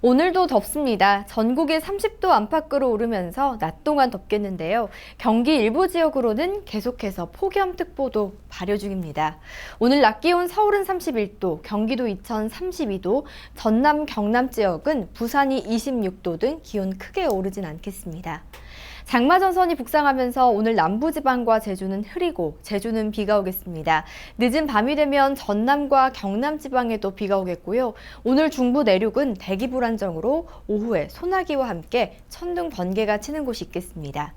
오늘도 덥습니다. 전국에 30도 안팎으로 오르면서 낮 동안 덥겠는데요. 경기 일부 지역으로는 계속해서 폭염특보도 발효 중입니다. 오늘 낮 기온 서울은 31도, 경기도 이천 32도, 전남 경남 지역은 부산이 26도 등 기온 크게 오르진 않겠습니다. 장마 전선이 북상하면서 오늘 남부지방과 제주는 흐리고 제주는 비가 오겠습니다. 늦은 밤이 되면 전남과 경남 지방에도 비가 오겠고요. 오늘 중부 내륙은 대기 불안정으로 오후에 소나기와 함께 천둥 번개가 치는 곳이 있겠습니다.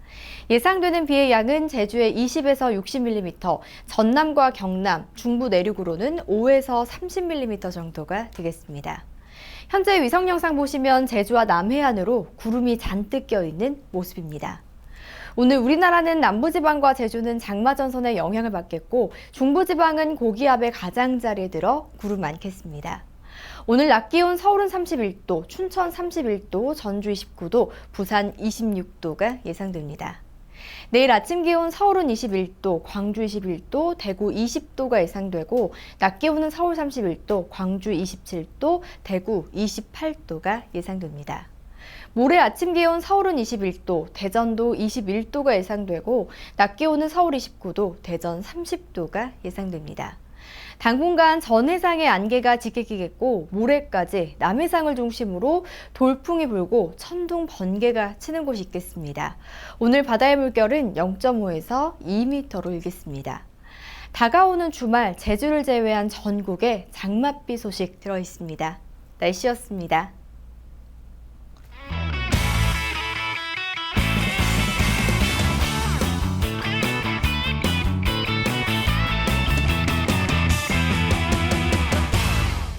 예상되는 비의 양은 제주에 20에서 60mm, 전남과 경남, 중부 내륙으로는 5에서 30mm 정도가 되겠습니다. 현재 위성 영상 보시면 제주와 남해안으로 구름이 잔뜩 껴있는 모습입니다. 오늘 우리나라는 남부지방과 제주는 장마전선의 영향을 받겠고 중부지방은 고기압의 가장자리에 들어 구름 많겠습니다. 오늘 낮 기온 서울은 31도, 춘천 31도, 전주 29도, 부산 26도가 예상됩니다. 내일 아침 기온 서울은 21도, 광주 21도, 대구 20도가 예상되고 낮 기온은 서울 31도, 광주 27도, 대구 28도가 예상됩니다. 모레 아침 기온 서울은 21도, 대전도 21도가 예상되고 낮 기온은 서울 29도, 대전 30도가 예상됩니다. 당분간 전 해상의 안개가 짙게 모레까지 남해상을 중심으로 돌풍이 불고 천둥 번개가 치는 곳이 있겠습니다. 오늘 바다의 물결은 0.5에서 2m로 일겠습니다. 다가오는 주말 제주를 제외한 전국에 장맛비 소식 들어 있습니다. 날씨였습니다.